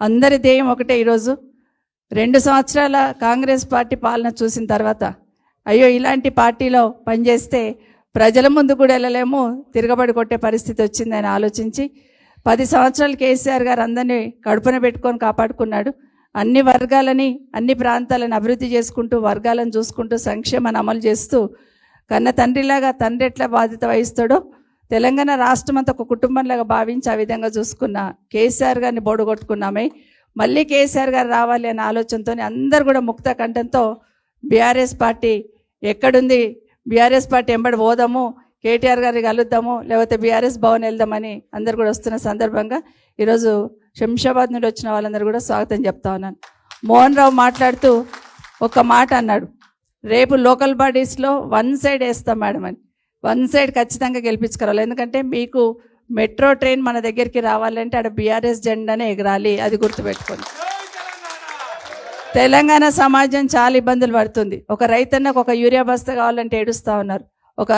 అందరి ధ్యేయం ఒకటే ఈరోజు. రెండు సంవత్సరాల కాంగ్రెస్ పార్టీ పాలన చూసిన తర్వాత అయ్యో ఇలాంటి పార్టీలో పనిచేస్తే ప్రజల ముందు కూడా వెళ్ళలేము తిరగబడి కొట్టే పరిస్థితి వచ్చిందని ఆలోచించి పది సంవత్సరాలు కేసీఆర్ గారు అందరినీ కడుపున పెట్టుకొని కాపాడుకున్నాడు. అన్ని వర్గాలని అన్ని ప్రాంతాలను అభివృద్ధి చేసుకుంటూ వర్గాలను చూసుకుంటూ సంక్షేమాన్ని అమలు చేస్తూ కన్న తండ్రిలాగా తండ్రి ఎట్లా బాధ్యత వహిస్తాడో తెలంగాణ రాష్ట్రం అంతా ఒక కుటుంబంలాగా భావించి ఆ విధంగా చూసుకున్న కేసీఆర్ గారిని బోడగొట్టుకున్నామే. మళ్ళీ కేసీఆర్ గారు రావాలి అనే ఆలోచనతో అందరు కూడా ముక్త కంఠంతో బీఆర్ఎస్ పార్టీ ఎక్కడుంది? బీఆర్ఎస్ పార్టీ ఎంబడి పోదాము కేటీఆర్ గారికి కలుద్దాము లేకపోతే బీఆర్ఎస్ భవన్ వెళ్దామని అందరు కూడా వస్తున్న సందర్భంగా ఈరోజు శంషాబాద్ నుండి వచ్చిన వాళ్ళందరూ కూడా స్వాగతం చెప్తా ఉన్నాను. మోహన్ రావు మాట్లాడుతూ ఒక మాట అన్నాడు. రేపు లోకల్ బాడీస్లో వన్ సైడ్ వేస్తాం మేడం అని. వన్ సైడ్ ఖచ్చితంగా గెలిపించుకోవాలి. ఎందుకంటే మీకు మెట్రో ట్రైన్ మన దగ్గరికి రావాలంటే అక్కడ బీఆర్ఎస్ జెండానే ఎగరాలి. అది గుర్తుపెట్టుకోండి. తెలంగాణ సమాజం చాలా ఇబ్బందులు పడుతుంది. ఒక రైతన్నకు ఒక యూరియా బస్తా కావాలంటే ఏడుస్తూ ఉన్నారు. ఒక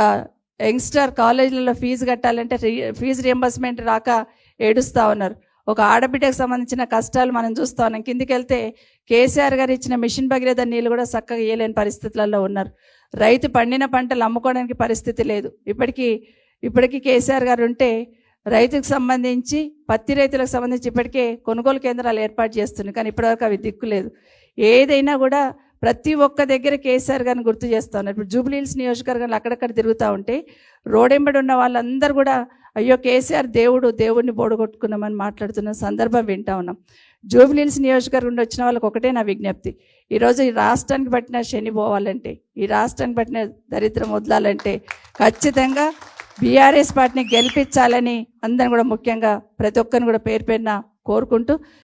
యంగ్స్టర్ కాలేజీలలో ఫీజు కట్టాలంటే ఫీజు రియంబర్స్మెంట్ రాక ఏడుస్తూ ఉన్నారు. ఒక ఆడబిడ్డకు సంబంధించిన కష్టాలు మనం చూస్తాం కిందికి వెళ్తే కేసీఆర్ గారు ఇచ్చిన మిషన్ భగీరథ నీళ్ళు కూడా చక్కగా ఇయ్యలేని పరిస్థితులలో ఉన్నారు. రైతు పండిన పంటలు అమ్ముకోవడానికి పరిస్థితి లేదు. ఇప్పటికీ ఇప్పటికీ కేసీఆర్ గారు ఉంటే రైతుకు సంబంధించి పత్తి రైతులకు సంబంధించి ఇప్పటికే కొనుగోలు కేంద్రాలు ఏర్పాటు చేస్తున్నాయి కానీ ఇప్పటివరకు అవి దిక్కు లేదు. ఏదైనా కూడా ప్రతి ఒక్క దగ్గర కేసీఆర్ గారిని గుర్తు చేస్తూ ఉన్నారు ఇప్పుడు జూబ్లీహిల్స్ నియోజకవర్గంలో అక్కడక్కడ తిరుగుతూ ఉంటే రోడెంబడి ఉన్న వాళ్ళందరూ కూడా అయ్యో కేసీఆర్ దేవుడు దేవుడిని బోడగొట్టుకున్నామని మాట్లాడుతున్న సందర్భం వింటా ఉన్నాం. జూబ్లీహిల్స్ నియోజకవర్గంలో నుండి వచ్చిన వాళ్ళకి ఒకటే నా విజ్ఞప్తి. ఈరోజు ఈ రాష్ట్రానికి పట్టిన శని పోవాలంటే ఈ రాష్ట్రానికి పట్టిన దరిద్రం వదలాలంటే ఖచ్చితంగా బీఆర్ఎస్ పార్టీని గెలిపించాలని అందరం కూడా ముఖ్యంగా ప్రతి ఒక్కరిని కూడా పేరు పేరున కోరుకుంటూ